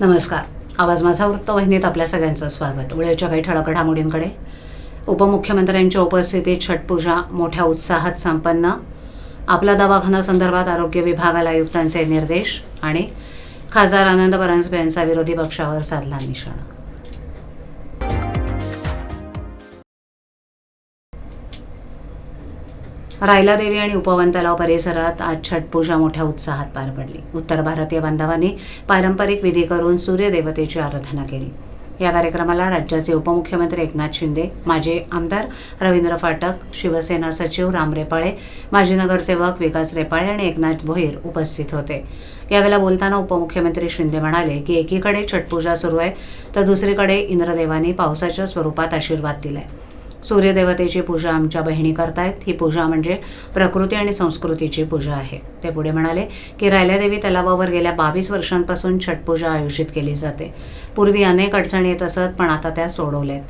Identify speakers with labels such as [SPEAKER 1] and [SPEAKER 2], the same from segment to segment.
[SPEAKER 1] नमस्कार. आवाज माझा वृत्तवाहिनीत आपल्या सगळ्यांचं स्वागत. वेळेच्या काही ठळक घडामोडींकडे. उपमुख्यमंत्र्यांच्या उपस्थितीत छटपूजा मोठ्या उत्साहात संपन्न. आपला दवाखाना संदर्भात आरोग्य विभागाला आयुक्तांचे निर्देश आणि खासदार आनंद परांजपे यांचा विरोधी पक्षावर साधला निशाणा. रायला देवी आणि उपवन तलाव परिसरात आज छटपूजा मोठ्या उत्साहात पार पडली. उत्तर भारतीय बांधवांनी पारंपरिक विधी करून सूर्यदेवतेची आराधना केली. या कार्यक्रमाला राज्याचे उपमुख्यमंत्री एकनाथ शिंदे माजी आमदार रवींद्र फाटक शिवसेना सचिव राम रेपाळे माजी नगरसेवक विकास रेपाळे आणि एकनाथ भोईर उपस्थित होते. यावेळेला बोलताना उपमुख्यमंत्री शिंदे म्हणाले की एकीकडे छटपूजा सुरू आहे तर दुसरीकडे इंद्रदेवांनी पावसाच्या स्वरूपात आशीर्वाद दिलाय. सूर्यदेवतेची पूजा आमच्या बहिणी करतायत. ही पूजा म्हणजे प्रकृती आणि संस्कृतीची पूजा आहे. ते पुढे म्हणाले की रायल्यादेवी तलावावर गेल्या बावीस वर्षांपासून छटपूजा आयोजित केली जाते. पूर्वी अनेक अडचणी येत असत पण आता त्या सोडवल्यात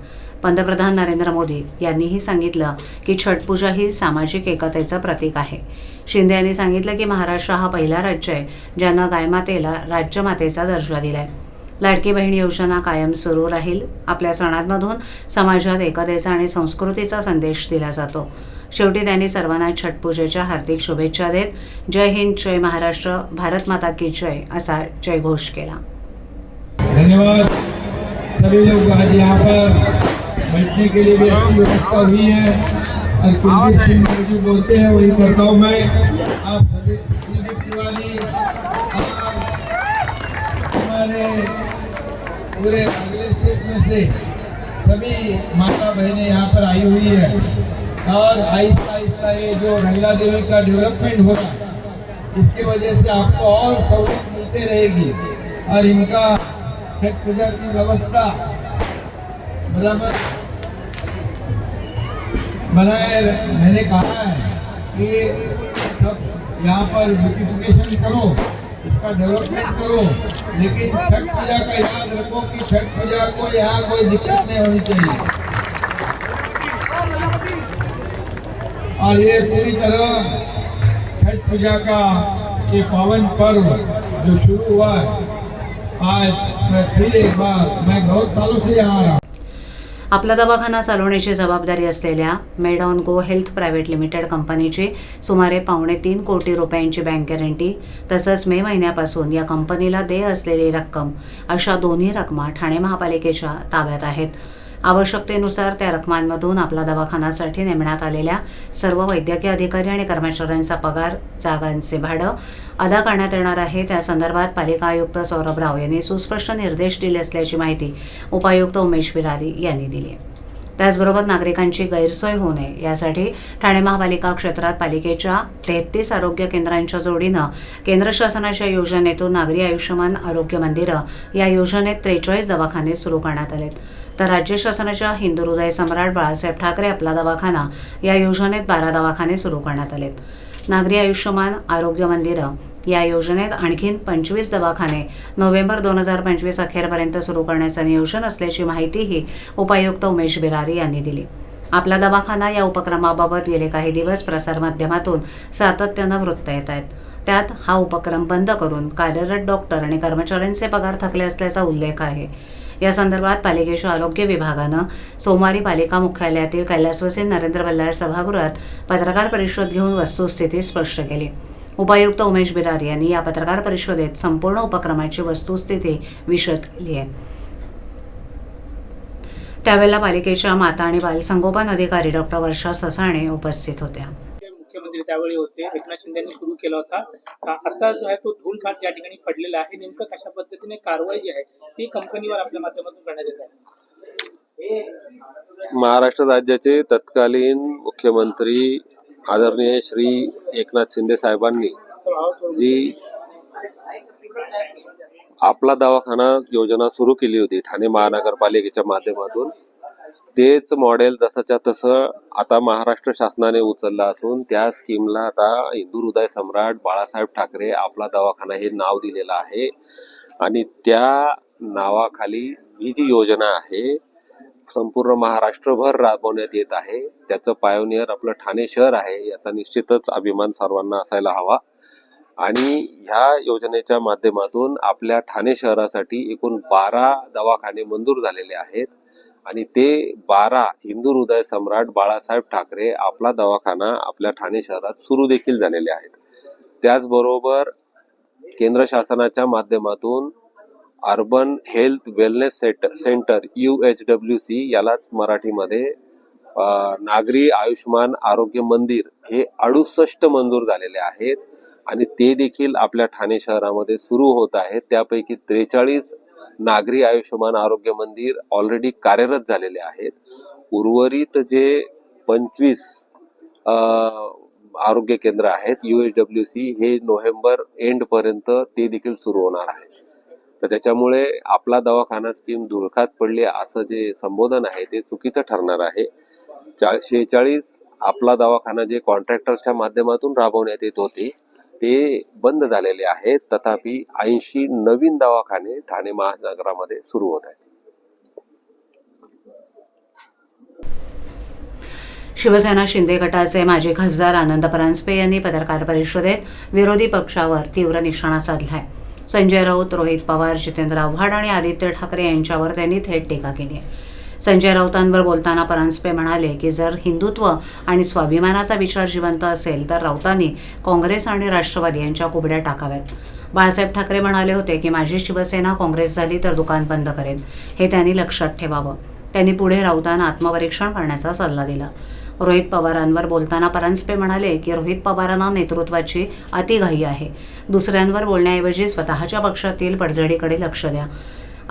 [SPEAKER 1] पंतप्रधान नरेंद्र मोदी यांनीही सांगितलं की छटपूजा ही सामाजिक एकतेचं प्रतीक आहे. शिंदे यांनी सांगितलं की महाराष्ट्र हा पहिला राज्य आहे ज्यानं गायमातेला राज्यमातेचा दर्जा दिलाय. लाडकी बहीण योजना कायम सुरू राहील. आपल्या सणांमधून समाजात एकतेचा आणि संस्कृतीचा संदेश दिला जातो. शेवटी त्यांनी सर्वांना छटपूजेच्या हार्दिक शुभेच्छा देत जय हिंद जय महाराष्ट्र भारत माता की जय असा जयघोष केला.
[SPEAKER 2] धन्यवाद. सभी लोग आज यहाँ पर बैठने के लिए भी अच्छी व्यवस्था हुई है और कुलदीप सिंह जो बोलते हैं वही करता हूँ मैं. आप सभी कुलदीप तिवारी हमारे पूरे अगले स्टेट में से सभी माता बहनें यहाँ पर आई हुई है। और आहिस्ता आहिस्ता ये जो रंगला देवी का डेवलपमेंट हो रहा है, इसकी वजह से आपको और सहूलियत मिलते रहेगी। और इनका छठ पूजा की व्यवस्था बराबर बनाए मैंने कहा है कि सब यहाँ पर ब्यूटिफिकेशन करो। इसका डेवलपमेंट करो। लेकिन छठ पूजा का याद रखो कि छठ पूजा को यहाँ कोई दिक्कत नहीं होनी चाहिए। और ये पूरी तरह छठ पूजा का ये पावन पर्व जो शुरू हुआ है, आज मैं फिर एक बार, मैं बहुत सालों से यहाँ आ रहा हूँ।
[SPEAKER 1] आपला दवाखाना चालवण्याची जबाबदारी असलेल्या Med On Go Health Private Limited कंपनीची सुमारे पावणे तीन कोटी रुपयांची बँक गॅरंटी तसंच मे महिन्यापासून या कंपनीला देय असलेली रक्कम अशा दोन्ही रकमा ठाणे महापालिकेच्या ताब्यात आहेत. आवश्यकतेनुसार त्या रकमांमधून आपला दवाखानासाठी नेमण्यात आलेल्या सर्व वैद्यकीय अधिकारी आणि कर्मचाऱ्यांचा पगार जागांचे भाडं अदा करण्यात येणार आहे. त्या संदर्भात पालिका आयुक्त सौरभ राव यांनी सुस्पष्ट निर्देश दिले असल्याची माहिती उपायुक्त उमेश बिरारी यांनी दिली. आहे त्याचबरोबर नागरिकांची गैरसोय होऊ नये यासाठी ठाणे महापालिका क्षेत्रात पालिकेच्या तेहतीस आरोग्य केंद्रांच्या जोडीनं केंद्र शासनाच्या योजनेतून नागरी आयुष्यमान आरोग्य मंदिरं या योजनेत त्रेचाळीस दवाखाने सुरू करण्यात आलेत. तर राज्य शासनाच्या हिंदू हृदय सम्राट बाळासाहेब ठाकरे आपला दवाखाना या योजनेत बारा दवाखाने सुरू करण्यात आलेत. नागरी आयुष्यमान आरोग्य मंदिरं या योजनेत आणखीन पंचवीस दवाखाने नोव्हेंबर दोन हजार पंचवीस अखेरपर्यंत सुरू करण्याचं नियोजन असल्याची माहितीही उपायुक्त उमेश बिरारी यांनी दिली. आपला दवाखाना या उपक्रमाबाबत गेले काही दिवस प्रसारमाध्यमातून सातत्यानं वृत्त येत आहेत. त्यात हा उपक्रम बंद करून कार्यरत डॉक्टर आणि कर्मचाऱ्यांचे पगार थकले असल्याचा उल्लेख आहे. या संदर्भात पालिकेच्या आरोग्य विभागानं सोमवारी पालिका मुख्यालयातील कैलासवासी नरेंद्र बल्लाळ सभागृहात पत्रकार परिषद घेऊन वस्तुस्थिती स्पष्ट केली. उपायुक्त उमेश बिरारी यांनी या पत्रकार परिषदेत संपूर्ण उपक्रमाची वस्तुस्थिती विशद केली आहे. त्यावेळेला पालिकेच्या माता आणि बालसंगोपन अधिकारी डॉक्टर वर्षा ससाणे उपस्थित होत्या.
[SPEAKER 3] त्यावेळी होते. एकनाथ शिंदेनी सुरू केला होता. आता जो आहे तो धूल खाट या ठिकाणी पडलेला आहे. नेमकं कशा पद्धतीने कारवाई जी आहे ती कंपनीवर आपल्या माध्यमातून करण्यात येत आहे?
[SPEAKER 4] महाराष्ट्र राज्याचे तत्कालीन मुख्यमंत्री आदरणीय श्री एकनाथ शिंदे साहेबांनी जी आपला दवाखाना योजना सुरू केली होती ठाणे महानगरपालिकेच्या माध्यमातून तेच मॉडेल जसंच्या तसं आता महाराष्ट्र शासनाने उचललं असून त्या स्कीमला आता हिंदू हृदय सम्राट बाळासाहेब ठाकरे आपला दवाखाना हे नाव दिलेलं आहे. आणि त्या नावाखाली ही जी योजना आहे संपूर्ण महाराष्ट्रभर राबवण्यात येत आहे. त्याचं पायोनियर आपलं ठाणे शहर आहे याचा निश्चितच अभिमान सर्वांना असायला हवा. आणि ह्या योजनेच्या माध्यमातून आपल्या ठाणे शहरासाठी एकूण बारा दवाखाने मंजूर झालेले आहेत. आणि ते बारा हिंदू हृदय सम्राट बाळासाहेब ठाकरे आपला दवाखाना आपल्या ठाणे शहरात सुरू देखील झालेले आहेत. त्याचबरोबर केंद्र शासनाच्या माध्यमातून urban health wellness centre centre U H W C यालाच मराठीमध्ये नागरी आयुष्मान आरोग्य मंदिर हे अडुसष्ट मंजूर झालेले आहेत. आणि ते देखील आपल्या ठाणे शहरामध्ये सुरू होत आहेत. त्यापैकी त्रेचाळीस नागरी आयुष्यमान आरोग्य मंदिर ऑलरेडी कार्यरत झालेले आहेत. उर्वरित जे पंचवीस आरोग्य केंद्र आहेत यू एच डब्ल्यू सी हे नोव्हेंबर एंड पर्यंत ते देखील सुरू होणार आहेत. तर त्याच्यामुळे आपला दवाखाना स्कीम धुळखात पडली असं जे संबोधन आहे ते चुकीचं ठरणार आहे. चा- शेहेचाळीस आपला दवाखाना जे कॉन्ट्रॅक्टरच्या माध्यमातून राबवण्यात येत होते ते बंद झालेले आहेत. तथापि ऐंशी नवीन दवाखाने ठाणे महानगरामध्ये सुरू होत आहेत.
[SPEAKER 1] शिवसेना शिंदे गटाचे माजी खासदार आनंद परांजपे यांनी पत्रकार परिषदेत विरोधी पक्षावर तीव्र निशाणा साधलाय. संजय राऊत रोहित पवार जितेंद्र आव्हाड आणि आदित्य ठाकरे यांच्यावर त्यांनी थेट टीका केली आहे. संजय राऊतांवर बोलताना परांजपे म्हणाले की जर हिंदुत्व आणि स्वाभिमानाचा विचार जिवंत असेल तर राऊतांनी काँग्रेस आणि राष्ट्रवादी यांच्या कुबड्या टाकाव्यात. बाळासाहेब ठाकरे म्हणाले होते की माझी शिवसेना काँग्रेस झाली तर दुकान बंद करेन. हे त्यांनी लक्षात ठेवावं. त्यांनी पुढे राऊतांना आत्मपरीक्षण करण्याचा सल्ला दिला. रोहित पवारांवर बोलताना परांजपे म्हणाले की रोहित पवारांना नेतृत्वाची अतिघाई आहे. दुसऱ्यांवर बोलण्याऐवजी स्वतःच्या पक्षातील पडझडीकडे लक्ष द्या.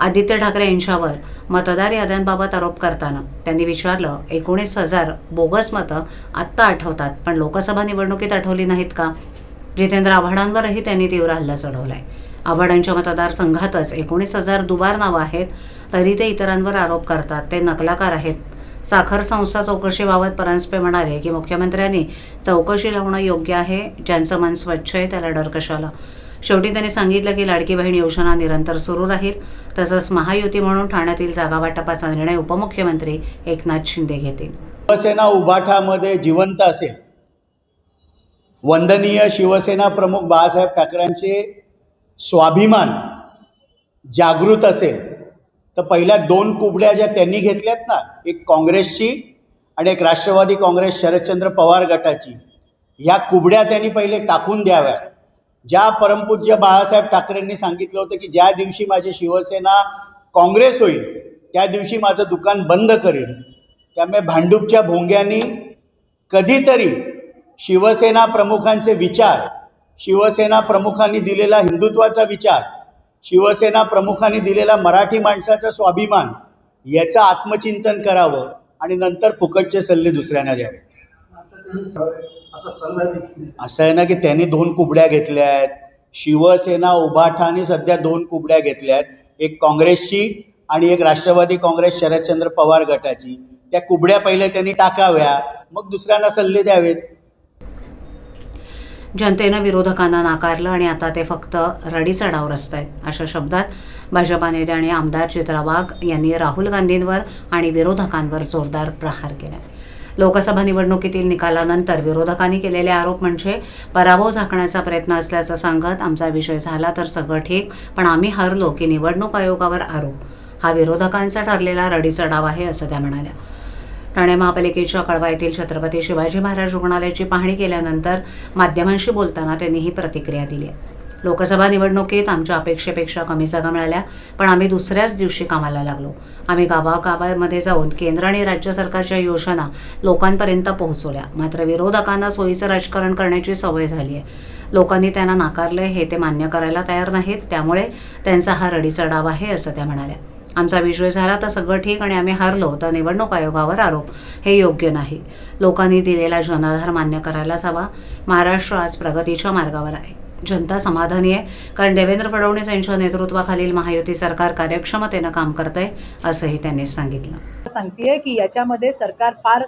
[SPEAKER 1] आदित्य ठाकरे यांच्यावर मतदार याद्यांबाबत आरोप करताना त्यांनी विचारलं एकोणीस हजार बोगस मतं आत्ता आठवतात पण लोकसभा निवडणुकीत आठवली नाहीत का? जितेंद्र आव्हाडांवरही त्यांनी तीव्र हल्ला चढवलाय. आव्हाडांच्या मतदारसंघातच एकोणीस हजार दुबार नावं आहेत तरी ते इतरांवर आरोप करतात. ते नकलाकार आहेत. साखर संस्था चौकशीबाबत परांजपे म्हणाले की मुख्यमंत्र्यांनी चौकशी लावणं योग्य आहे ज्यांचं मन स्वच्छ आहे त्याला डर कशाला? शेवटी त्यांनी सांगितलं की लाडकी बहीण योजना निरंतर सुरू राहील. तसंच महायुती म्हणून ठाण्यातील जागा वाटपाचा निर्णय उपमुख्यमंत्री एकनाथ शिंदे घेतील.
[SPEAKER 5] शिवसेना उभाठामध्ये जिवंत असेल. वंदनीय शिवसेना प्रमुख बाळासाहेब ठाकरेंचे स्वाभिमान जागृत असेल. तर पहिल्या दोन कुबड्या ज्या त्यांनी घेतल्यात ना एक काँग्रेसची आणि एक राष्ट्रवादी काँग्रेस शरदचंद्र पवार गटाची ह्या कुबड्या त्यांनी पहिले टाकून द्याव्यात. ज्या परमपूज्य बाळासाहेब ठाकरेंनी सांगितलं होतं की ज्या दिवशी माझी शिवसेना काँग्रेस होईल त्या दिवशी माझं दुकान बंद करेल. त्यामुळे भांडूपच्या भोंग्यांनी कधीतरी शिवसेना प्रमुखांचे विचार शिवसेना प्रमुखांनी दिलेला हिंदुत्वाचा विचार शिवसेना प्रमुखांनी दिलेला मराठी माणसाचा स्वाभिमान याचं आत्मचिंतन करावं आणि नंतर फुकटचे सल्ले दुसऱ्यांना द्यावे. असं आहे. ना की त्यांनी दोन कुबड्या घेतल्या आहेत. शिवसेना उभाठाने सध्या दोन कुबड्या घेतल्या आहेत. एक काँग्रेसची आणि एक राष्ट्रवादी काँग्रेस शरदचंद्र पवार गटाची. त्या कुबड्या पहिले त्यांनी टाकाव्या मग दुसऱ्यांना सल्ले द्यावेत.
[SPEAKER 1] जनतेनं विरोधकांना नाकारलं आणि आता ते फक्त रडीचा डाव रचतायत. अशा शब्दात भाजपा नेते आणि आमदार चित्रा वाघ यांनी राहुल गांधींवर आणि विरोधकांवर जोरदार प्रहार केला लोकसभा निवडणुकीतील निकालानंतर विरोधकांनी केलेले आरोप म्हणजे पराभव झाकण्याचा प्रयत्न असल्याचं सांगत आमचा विषय झाला तर सगळं ठीक पण आम्ही हरलो की निवडणूक आयोगावर आरोप. हा विरोधकांचा ठरलेला रडीचा डाव आहे असं त्या म्हणाल्या. ठाणे महापालिकेच्या कळवा येथील छत्रपती शिवाजी महाराज रुग्णालयाची पाहणी केल्यानंतर माध्यमांशी बोलताना त्यांनी ही प्रतिक्रिया दिली आहे. लोकसभा निवडणुकीत आमच्या अपेक्षेपेक्षा कमी जागा मिळाल्या पण आम्ही दुसऱ्याच दिवशी कामाला लागलो. आम्ही गावागावामध्ये जाऊन केंद्र आणि राज्य सरकारच्या योजना लोकांपर्यंत पोहोचवल्या. मात्र विरोधकांना सोयीचं राजकारण करण्याची सवय झाली आहे. लोकांनी त्यांना नाकारलंय हे ते मान्य करायला तयार नाहीत त्यामुळे त्यांचा हा रडीचा डाव आहे असं त्या म्हणाल्या. आमचा विजय झाला तर सगळं ठीक आणि आम्ही हारलो तर निवडणूक आयोगावर आरोप. हे योग्य नाही. लोकांनी दिलेला जनाधार मान्य करायलाच हवा. महाराष्ट्र आज प्रगतीच्या मार्गावर आहे. जनता समाधानी आहे. कारण देवेंद्र फडणवीस यांच्या नेतृत्वाखालील महायुती सरकार कार्यक्षमतेनं काम करत आहे असंही त्यांनी सांगितलं.
[SPEAKER 6] सांगतेय की याच्यामध्ये सरकार फार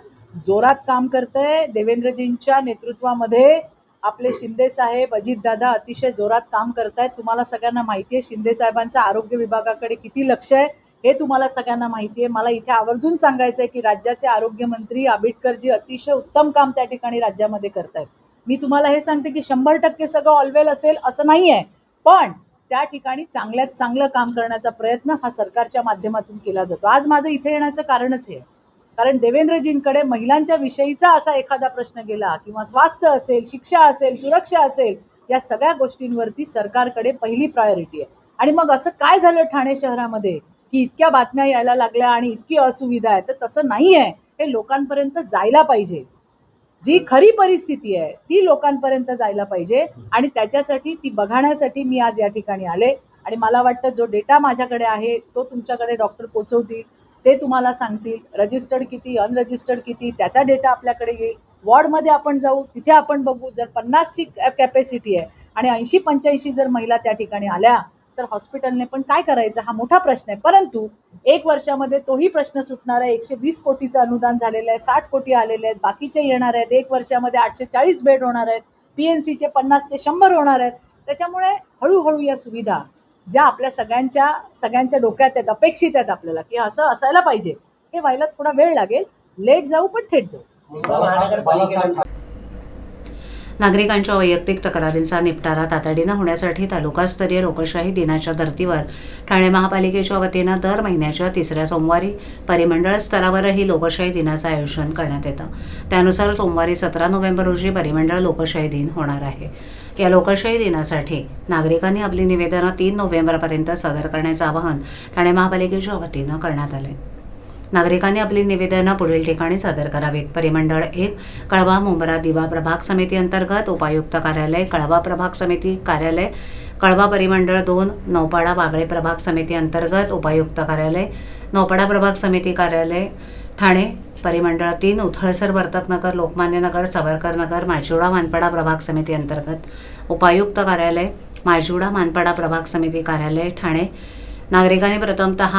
[SPEAKER 6] जोरात काम करतंय. देवेंद्रजींच्या नेतृत्वामध्ये आपले शिंदे साहेब अजितदादा अतिशय जोरात काम करतायत. तुम्हाला सगळ्यांना माहिती आहे शिंदे साहेबांचं आरोग्य विभागाकडे किती लक्ष आहे हे तुम्हाला सगळ्यांना माहिती आहे. मला इथे आवर्जून सांगायचं आहे की राज्याचे आरोग्यमंत्री आंबेडकरजी अतिशय उत्तम काम त्या ठिकाणी राज्यामध्ये करतायत. मी तुम्हाला हे सांगते की शंभर टक्के सगळं ऑलवेल असेल असं नाही आहे पण त्या ठिकाणी चांगल्यात चांगलं काम करण्याचा प्रयत्न हा सरकारच्या माध्यमातून केला जातो. आज माझं इथे येण्याचं कारणच हे. आहे. कारण देवेंद्रजींकडे महिलांच्या विषयीचा असा एखादा प्रश्न गेला किंवा स्वास्थ्य असेल शिक्षा असेल सुरक्षा असेल या सगळ्या गोष्टींवरती सरकारकडे पहिली प्रायोरिटी आहे. आणि मग असं काय झालं ठाणे शहरामध्ये? की इतक्या बातम्या यायला लागल्या आणि इतकी असुविधा आहे. तर तसं नाही आहे हे लोकांपर्यंत जायला पाहिजे. जी खरी परिस्थिती आहे ती लोकांपर्यंत जायला पाहिजे आणि त्याच्यासाठी ती बघण्यासाठी मी आज या ठिकाणी आले. आणि मला वाटतं जो डेटा माझ्याकडे आहे तो तुमच्याकडे डॉक्टर पोचवतील ते तुम्हाला सांगतील रजिस्टर्ड किती अनरजिस्टर्ड किती त्याचा डेटा आपल्याकडे येईल. वॉर्डमध्ये आपण जाऊ तिथे आपण बघू. जर पन्नासची कॅपॅसिटी आहे आणि ऐंशी पंच्याऐंशी जर महिला त्या ठिकाणी आल्या तर हॉस्पिटलने पण काय करायचं हा मोठा प्रश्न आहे. परंतु एक वर्षामध्ये तोही प्रश्न सुटणार आहे. एकशे वीस कोटीचं अनुदान झालेलं आहे साठ कोटी आलेले आहेत बाकीचे येणार आहेत. एक वर्षामध्ये आठशे चाळीस बेड होणार आहेत पी एन सीचे पन्नासचे शंभर होणार आहेत. त्याच्यामुळे हळूहळू या सुविधा ज्या आपल्या सगळ्यांच्या सगळ्यांच्या डोक्यात आहेत अपेक्षित आहेत आपल्याला की असं असायला पाहिजे. हे व्हायला थोडा वेळ लागेल. लेट जाऊ पण थेट जाऊ.
[SPEAKER 1] नागरिकांच्या वैयक्तिक तक्रारींचा निपटारा तातडीनं होण्यासाठी तालुकास्तरीय लोकशाही दिनाच्या धर्तीवर ठाणे महापालिकेच्या वतीनं दर महिन्याच्या तिसऱ्या सोमवारी परिमंडळ स्तरावरही लोकशाही दिनाचं आयोजन करण्यात येतं. त्यानुसार सोमवारी सतरा नोव्हेंबर रोजी परिमंडळ लोकशाही दिन होणार आहे. या लोकशाही दिनासाठी नागरिकांनी आपली निवेदनं तीन नोव्हेंबरपर्यंत सादर करण्याचं आवाहन ठाणे महापालिकेच्या वतीनं करण्यात आलं नागरिकांनी आपली निवेदनं पुढील ठिकाणी सादर करावीत. परिमंडळ एक कळवा मुंबरा दिवा प्रभाग समिती अंतर्गत उपायुक्त कार्यालय कळवा प्रभाग समिती कार्यालय कळवा परिमंडळ दोन नौपाडा वागळे प्रभाग समिती अंतर्गत उपायुक्त कार्यालय नौपाडा प्रभाग समिती कार्यालय ठाणे परिमंडळ तीन उथळसर वर्तकनगर लोकमान्य नगर सावरकर नगर माजिवडा मानपाडा प्रभाग समिती अंतर्गत उपायुक्त कार्यालय माजिवडा मानपाडा प्रभाग समिती कार्यालय ठाणे. नागरिकांनी प्रथमतः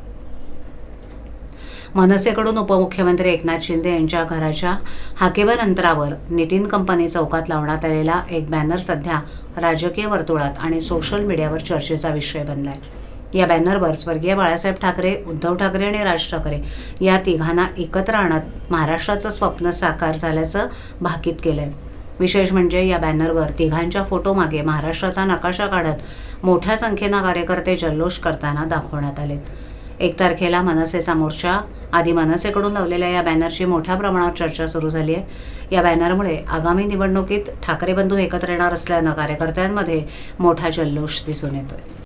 [SPEAKER 1] मनसेकडून उपमुख्यमंत्री एकनाथ शिंदे यांच्या घराच्या हाकेवर अंतरावर नितीन कंपनी चौकात लावण्यात आलेला एक बॅनर सध्या राजकीय वर्तुळात आणि सोशल मीडियावर चर्चेचा विषय बनलाय. या बॅनरवर स्वर्गीय बाळासाहेब ठाकरे उद्धव ठाकरे आणि राज ठाकरे या तिघांना एकत्र आणत महाराष्ट्राचं स्वप्न साकार झाल्याचं भाकीत केलंय. विशेष म्हणजे या बॅनरवर तिघांच्या फोटोमागे महाराष्ट्राचा नकाशा काढत मोठ्या संख्येनं कार्यकर्ते जल्लोष करताना दाखवण्यात आलेत. एक तारखेला मनसेचा मोर्चा आधी मनसेकडून लावलेल्या या बॅनरची मोठ्या प्रमाणावर चर्चा सुरू झाली आहे. या बॅनरमुळे आगामी निवडणुकीत ठाकरे बंधू एकत्र येणार असल्यानं कार्यकर्त्यांमध्ये मोठा जल्लोष दिसून येतोय.